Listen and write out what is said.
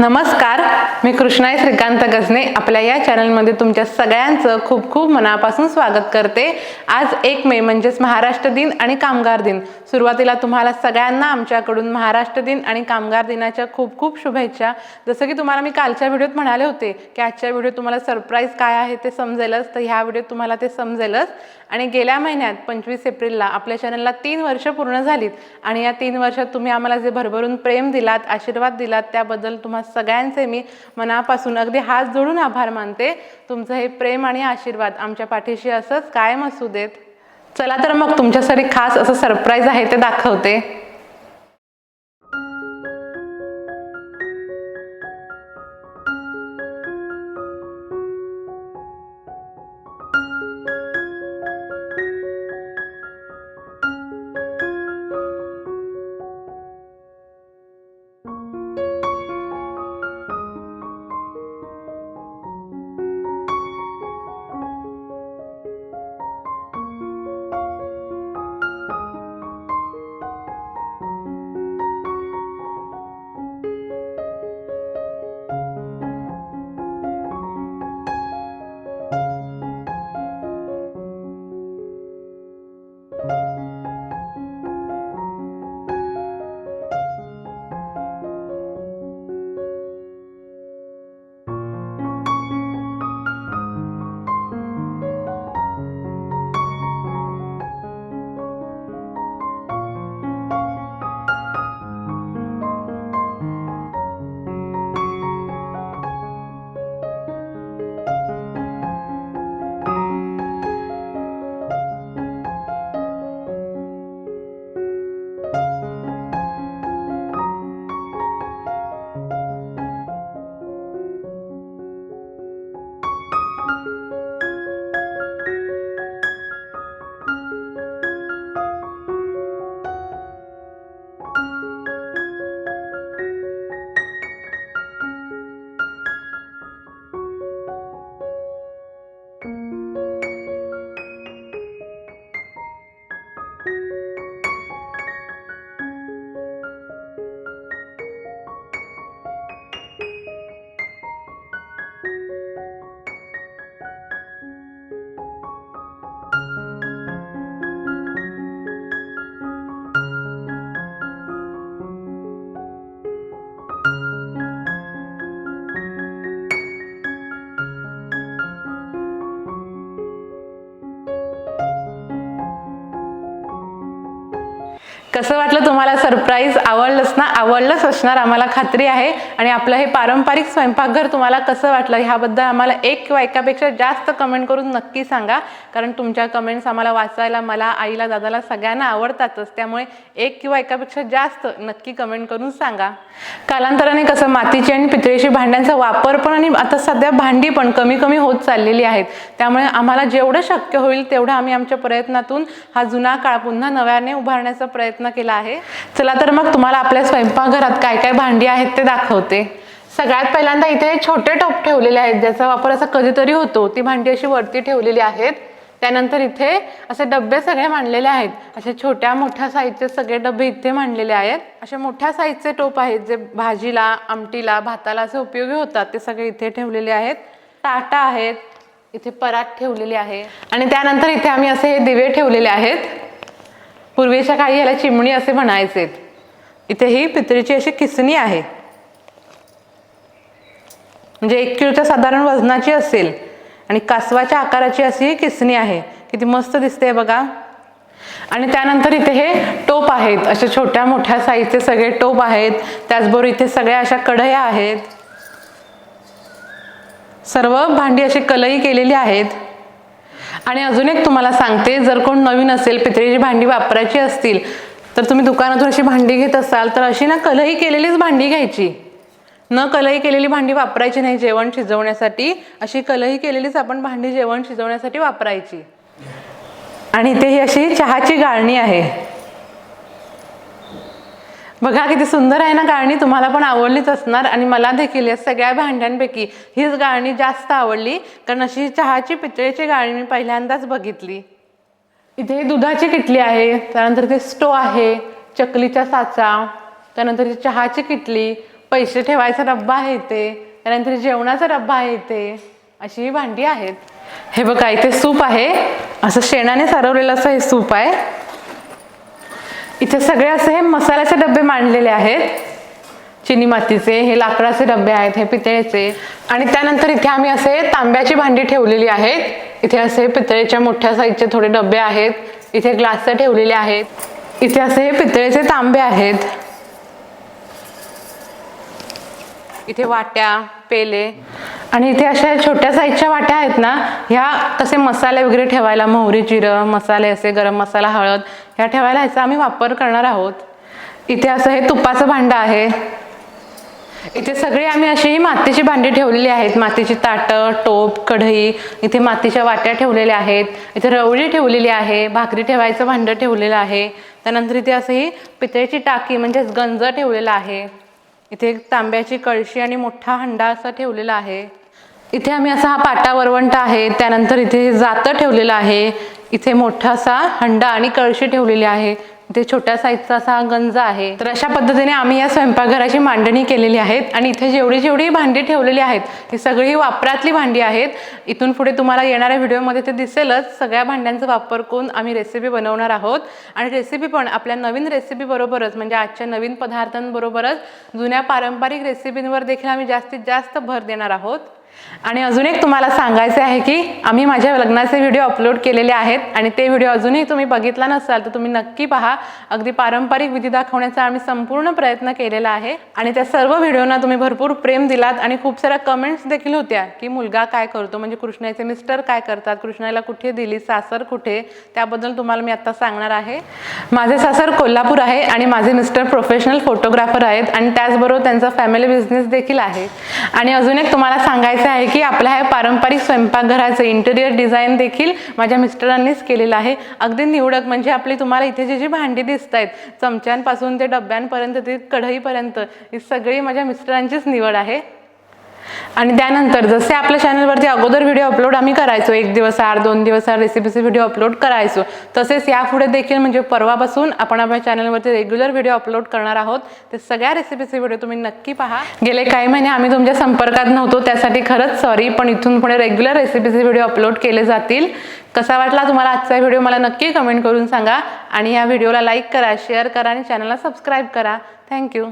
नमस्कार मी कृष्णाई श्रीकांत गजने. आपल्या या चॅनलमध्ये तुमच्या सगळ्यांचं खूप खूप मनापासून स्वागत करते. आज एक मे म्हणजेच महाराष्ट्र दिन आणि कामगार दिन. सुरुवातीला तुम्हाला सगळ्यांना आमच्याकडून महाराष्ट्र दिन आणि कामगार दिनाच्या खूप खूप शुभेच्छा. जसं की तुम्हाला मी कालच्या व्हिडिओत म्हणाले होते की आजच्या व्हिडिओ तुम्हाला सरप्राईज काय आहे ते समजेलच तर ह्या व्हिडिओत तुम्हाला ते समजेलच. आणि गेल्या महिन्यात पंचवीस एप्रिलला आपल्या चॅनलला तीन वर्ष पूर्ण झालीत. आणि या तीन वर्षात तुम्ही आम्हाला जे भरभरून प्रेम दिलात आशीर्वाद दिलात त्याबद्दल तुम्हाला सगळ्यांचे मी मनापासून अगदी हात जोडून आभार मानते. तुमचं हे प्रेम आणि आशीर्वाद आमच्या पाठीशी असंच कायम असू देत. चला तर मग तुमच्यासाठी खास असं सरप्राईज आहे ते दाखवते. कसं वाटलं तुम्हाला? सरप्राईज आवडलंच ना? आवडलंच असणार. आम्हाला खात्री आहे. आणि आपलं हे पारंपरिक स्वयंपाकघर तुम्हाला कसं वाटलं? ह्याबद्दल आम्हाला एक किंवा एकापेक्षा जास्त कमेंट करून नक्की सांगा. कारण तुमच्या कमेंट्स आम्हाला वाचायला मला आईला दादाला सगळ्यांना आवडतातच. त्यामुळे एक किंवा एकापेक्षा जास्त नक्की कमेंट करून सांगा. कालांतराने कसं मातीची आणि पितळेची भांड्यांचा वापर पण आणि आता सध्या भांडी पण कमी कमी होत चाललेली आहेत. त्यामुळे आम्हाला जेवढं शक्य होईल तेवढं आम्ही आमच्या प्रयत्नातून हा जुना काळ पुन्हा नव्याने उभारण्याचा प्रयत्न केला आहे. चला तर मग तुम्हाला आपल्या स्वयंपाकघरात काय काय भांडी आहेत ते दाखवते. सगळ्यात पहिल्यांदा इथे छोटे टोप ठेवलेले आहेत. ज्याचा वापर असा कधीतरी होतो. ती भांडी अशी वरती ठेवलेली आहेत. त्यानंतर इथे असे डबे सगळे मांडलेले आहेत. असे छोट्या मोठ्या साईजचे सगळे डबे इथे मांडलेले आहेत. असे मोठ्या साईजचे टोप आहेत जे भाजीला आमटीला भाताला असे उपयोगी होतात. ते सगळे इथे ठेवलेले आहेत. ताटा आहेत. इथे परात ठेवलेली आहे. आणि त्यानंतर इथे आम्ही असे हे दिवे ठेवलेले आहेत. पूर्वीच्या काही याला चिमणी असे म्हणायचे. इथे ही पितळीची अशी किसणी आहे. म्हणजे एक किलोच्या साधारण वजनाची असेल आणि कासवाच्या आकाराची अशी ही किसणी आहे. किती मस्त दिसते बघा. आणि त्यानंतर इथे हे टोप आहेत. अशा छोट्या मोठ्या साईजचे सगळे टोप आहेत. त्याचबरोबर इथे सगळ्या अशा कढया आहेत. सर्व भांडी अशी कलई केलेली आहेत. आणि अजून एक तुम्हाला सांगते जर कोण नवीन असेल पितळीची भांडी वापरायची असतील तर तुम्ही दुकानातून अशी भांडी घेत असाल तर अशी ना कलही केलेलीच भांडी घ्यायची. न कलही केलेली भांडी वापरायची नाही जेवण शिजवण्यासाठी अशी कलही केलेलीच आपण भांडी जेवण शिजवण्यासाठी वापरायची. आणि इथे ही अशी चहाची गाळणी आहे. बघा किती सुंदर आहे ना गाळणी तुम्हाला पण आवडलीच असणार. आणि मला देखील या सगळ्या भांड्यांपैकी हीच गाळणी जास्त आवडली कारण अशी चहाची पितळेची गाणी मी पहिल्यांदाच बघितली. इथे दुधाची किटली आहे त्यानंतर ते स्टो आहे चकलीचा साचा त्यानंतर चहाची किटली पैसे ठेवायचा डब्बा आहे इथे त्यानंतर जेवणाचा डब्बा आहे इथे. अशी ही भांडी आहेत. हे बघा इथे सूप आहे. असं शेणाने सारवलेलं असं हे सूप आहे. इथे सगळे असे हे मसाल्याचे डबे मांडलेले आहेत. चिनी मातीचे हे लाकडाचे डबे आहेत हे पितळेचे. आणि त्यानंतर इथे आम्ही असे तांब्याची भांडी ठेवलेली आहेत. इथे असे पितळेच्या मोठ्या साईजचे थोडे डबे आहेत. इथे ग्लास ठेवलेले आहेत. इथे असे हे पितळेचे तांबे आहेत. इथे वाट्या पेले. आणि इथे अशा छोट्या साईजच्या वाट्या आहेत ना ह्या तसे मसाले वगैरे ठेवायला मोहरी जिरं मसाले असे गरम मसाला हळद ह्या ठेवायला ह्याचा आम्ही वापर करणार आहोत. इथे असं हे तुपाचं भांडं आहे. इथे सगळी आम्ही अशी ही मातीची भांडी ठेवलेली आहेत. मातीची ताटं टोप कढई इथे मातीच्या वाट्या ठेवलेल्या आहेत. इथे रवळी ठेवलेली आहे भाकरी ठेवायचं भांडं ठेवलेलं आहे. त्यानंतर इथे असं ही पितळेची टाकी म्हणजेच गंज ठेवलेला आहे. इथे तांब्याची कळशी आणि मोठा हंडा असा ठेवलेला आहे. इथे आम्ही असा हा पाटा वरवंट आहे त्यानंतर इथे जातं ठेवलेलं आहे. इथे मोठा असा हंडा आणि कळशी ठेवलेली आहे. इथे छोट्या साईजचा असा हा गंज आहे. तर अशा पद्धतीने आम्ही या स्वयंपाकघराची मांडणी केलेली आहेत आणि इथे जेवढी जेवढी भांडी ठेवलेली आहेत ही सगळी वापरातली भांडी आहेत. इथून पुढे तुम्हाला येणाऱ्या व्हिडिओमध्ये ते दिसेलच. सगळ्या भांड्यांचा वापर करून आम्ही रेसिपी बनवणार आहोत. आणि रेसिपी पण आपल्या नवीन रेसिपीबरोबरच म्हणजे आजच्या नवीन पदार्थांबरोबरच जुन्या पारंपरिक रेसिपींवर देखील आम्ही जास्तीत जास्त भर देणार आहोत. आणि अजून एक तुम्हाला सांगायचे आहे की आम्ही माझ्या लग्नाचे व्हिडिओ अपलोड केलेले आहेत आणि ते व्हिडिओ अजूनही तुम्ही बघितला नसाल तर तुम्ही नक्की पहा. अगदी पारंपरिक विधी दाखवण्याचा आम्ही संपूर्ण प्रयत्न केलेला आहे आणि त्या सर्व व्हिडिओना तुम्ही भरपूर प्रेम दिलात आणि खूप साऱ्या कमेंट्स देखील होत्या की मुलगा काय करतो? म्हणजे कृष्णाचे मिस्टर काय करतात? कृष्णाला कुठे दिली? सासर कुठे? त्याबद्दल तुम्हाला मी आता सांगणार आहे. माझे सासर कोल्हापूर आहे आणि माझे मिस्टर प्रोफेशनल फोटोग्राफर आहेत आणि त्याचबरोबर त्यांचा फॅमिली बिझनेस देखील आहे. आणि अजून एक तुम्हाला सांगायचं सांगायचं आहे की आपल्या ह्या पारंपरिक स्वयंपाकघराचं इंटेरियर डिझाईन देखील माझ्या मिस्टरांनीच केलेलं आहे. अगदी निवडक म्हणजे आपली तुम्हाला इथे जी जी भांडी दिसत आहेत चमच्यांपासून ते डब्यांपर्यंत ते कढईपर्यंत ही सगळी माझ्या मिस्टरांचीच निवड आहे. आणि त्यानंतर जसे आपल्या चॅनलवरती अगोदर व्हिडिओ अपलोड आम्ही करायचो एक दिवस आड दोन दिवस आड रेसिपीचे व्हिडिओ अपलोड करायचो. तसेच यापुढे देखील म्हणजे परवापासून आपण आपल्या चॅनलवरती रेग्युलर व्हिडिओ अपलोड करणार आहोत. ते सगळ्या रेसिपीचे व्हिडिओ तुम्ही नक्की पहा. गेले काही महिने आम्ही तुमच्या संपर्कात नव्हतो त्यासाठी खरंच सॉरी पण इथून पुढे रेग्युलर रेसिपीचे व्हिडिओ अपलोड केले जातील. कसा वाटला तुम्हाला आजचा व्हिडिओ मला नक्की कमेंट करून सांगा. आणि या व्हिडिओला लाईक करा शेअर करा आणि चॅनलला सबस्क्राईब करा. थँक्यू